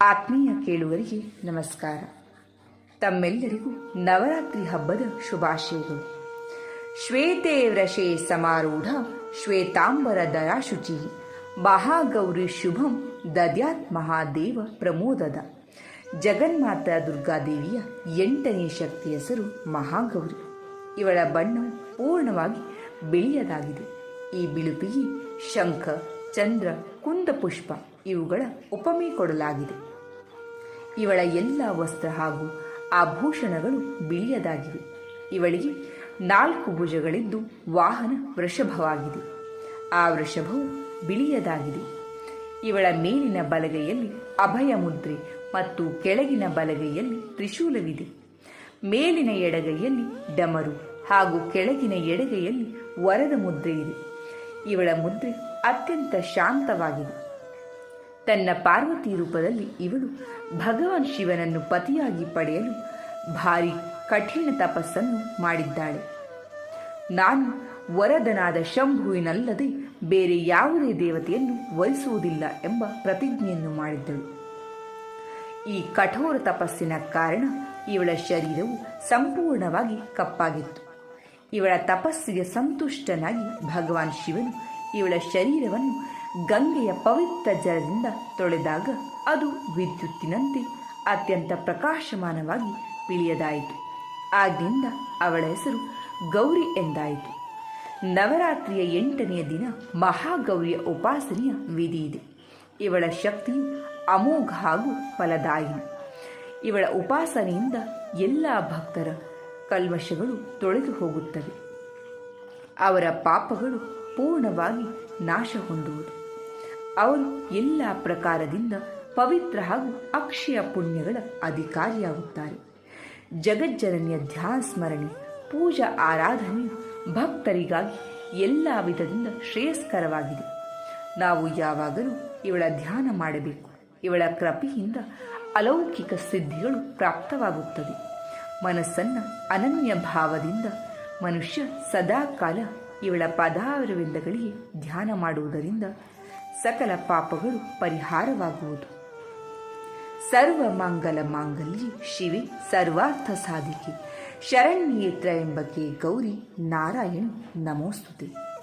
ಆತ್ಮೀಯ ಕೇಳುವರಿಗೆ ನಮಸ್ಕಾರ. ತಮ್ಮೆಲ್ಲರಿಗೂ ನವರಾತ್ರಿ ಹಬ್ಬದ ಶುಭಾಶಯಗಳು. ಶ್ವೇತೆ ವ್ರಷೆ ಸಮಾರೂಢ ಶ್ವೇತಾಂಬರ ದಯಾಶುಚಿ ಮಹಾಗೌರಿ ಶುಭಂ ದದ್ಯಾತ್ ಮಹಾದೇವ ಪ್ರಮೋದದ. ಜಗನ್ಮಾತ ದುರ್ಗಾದೇವಿಯ ಎಂಟನೇ ಶಕ್ತಿ ಹೆಸರು ಮಹಾಗೌರಿ. ಇವಳ ಬಣ್ಣ ಪೂರ್ಣವಾಗಿ ಬಿಳಿಯದಾಗಿದೆ. ಈ ಬಿಳುಪಿಗೆ ಶಂಖ ಚಂದ್ರ ಕುಂದಪುಷ್ಪ ಇವುಗಳ ಉಪಮೆ ಕೊಡಲಾಗಿದೆ. ಇವಳ ಎಲ್ಲ ವಸ್ತ್ರ ಹಾಗೂ ಆಭೂಷಣಗಳು ಬಿಳಿಯದಾಗಿವೆ. ಇವಳಿಗೆ ನಾಲ್ಕು ಭುಜಗಳಿದ್ದು ವಾಹನ ವೃಷಭವಾಗಿದೆ. ಆ ವೃಷಭವು ಬಿಳಿಯದಾಗಿದೆ. ಇವಳ ಮೇಲಿನ ಬಲಗೈಯಲ್ಲಿ ಅಭಯ ಮುದ್ರೆ ಮತ್ತು ಕೆಳಗಿನ ಬಲಗೈಯಲ್ಲಿ ತ್ರಿಶೂಲವಿದೆ. ಮೇಲಿನ ಎಡಗೈಯಲ್ಲಿ ಡಮರು ಹಾಗೂ ಕೆಳಗಿನ ಎಡಗೈಯಲ್ಲಿ ವರದ ಮುದ್ರೆ ಇದೆ. ಇವಳ ಮುದ್ರೆ ಅತ್ಯಂತ ಶಾಂತವಾಗಿದೆ ತನ್ನ ಪಾರ್ವತಿ ರೂಪದಲ್ಲಿ ಇವಳು ಭಗವಾನ್ ಶಿವನನ್ನು ಪತಿಯಾಗಿ ಪಡೆಯಲು ಭಾರಿ ಕಠಿಣ ತಪಸ್ಸನ್ನು ಮಾಡಿದ್ದಾಳೆ. ನಾನು ವರದನಾದ ಶಂಭುವಿನಲ್ಲದೆ ಬೇರೆ ಯಾವುದೇ ದೇವತೆಯನ್ನು ವರಿಸುವುದಿಲ್ಲ ಎಂಬ ಪ್ರತಿಜ್ಞೆಯನ್ನು ಮಾಡಿದ್ದಳು. ಈ ಕಠೋರ ತಪಸ್ಸಿನ ಕಾರಣ ಇವಳ ಶರೀರವು ಸಂಪೂರ್ಣವಾಗಿ ಕಪ್ಪಾಗಿತ್ತು. ಇವಳ ತಪಸ್ಸಿಗೆ ಸಂತುಷ್ಟನಾಗಿ ಭಗವಾನ್ ಶಿವನು ಇವಳ ಶರೀರವನ್ನು ಗಂಗೆಯ ಪವಿತ್ರ ಜಲದಿಂದ ತೊಳೆದಾಗ ಅದು ವಿದ್ಯುತ್ತಿನಂತೆ ಅತ್ಯಂತ ಪ್ರಕಾಶಮಾನವಾಗಿ ಬಿಳಿಯದಾಯಿತು ಆಗಿನಿಂದ ಅವಳ ಹೆಸರು ಗೌರಿ ಎಂದಾಯಿತು. ನವರಾತ್ರಿಯ ಎಂಟನೆಯ ದಿನ ಮಹಾಗೌರಿಯ ಉಪಾಸನೆಯ ವಿಧಿ ಇದೆ. ಇವಳ ಶಕ್ತಿಯು ಅಮೋಘ ಹಾಗೂ ಫಲದಾಯಿನಿ. ಇವಳ ಉಪಾಸನೆಯಿಂದ ಎಲ್ಲ ಭಕ್ತರ ಕಲ್ಮಶಗಳು ತೊಳೆದು ಹೋಗುತ್ತವೆ. ಅವರ ಪಾಪಗಳು ಪೂರ್ಣವಾಗಿ ನಾಶ ಹೊಂದುವುದು ಅವರು ಎಲ್ಲ ಪ್ರಕಾರದಿಂದ ಪವಿತ್ರ ಹಾಗೂ ಅಕ್ಷಯ ಪುಣ್ಯಗಳ ಅಧಿಕಾರಿಯಾಗುತ್ತಾರೆ. ಜಗಜ್ಜನನಿಯ ಧ್ಯಾನ ಸ್ಮರಣೆ ಪೂಜಾ ಆರಾಧನೆಯು ಭಕ್ತರಿಗಾಗಿ ಎಲ್ಲ ವಿಧದಿಂದ ಶ್ರೇಯಸ್ಕರವಾಗಿದೆ. ನಾವು ಯಾವಾಗಲೂ ಇವಳ ಧ್ಯಾನ ಮಾಡಬೇಕು. ಇವಳ ಕೃಪೆಯಿಂದ ಅಲೌಕಿಕ ಸಿದ್ಧಿಗಳು ಪ್ರಾಪ್ತವಾಗುತ್ತದೆ ಮನಸ್ಸನ್ನು ಅನನ್ಯ ಭಾವದಿಂದ ಮನುಷ್ಯ ಸದಾಕಾಲ ಇವಳ ಪದಾವರವಿಂದಗಳಿಗೆ ಧ್ಯಾನ ಮಾಡುವುದರಿಂದ ಸಕಲ ಪಾಪಗಳು ಪರಿಹಾರವಾಗುವುದು. ಸರ್ವ ಮಂಗಲ ಮಾಂಗಲ್ಯ ಶಿವೆ ಸರ್ವಾರ್ಥ ಸಾಧಿಕೆ. ಶರಣ್ಯೇತ್ರ ಎಂಬಕ್ಕೆ ಗೌರಿ ನಾರಾಯಣ ನಮೋಸ್ತುತೆ.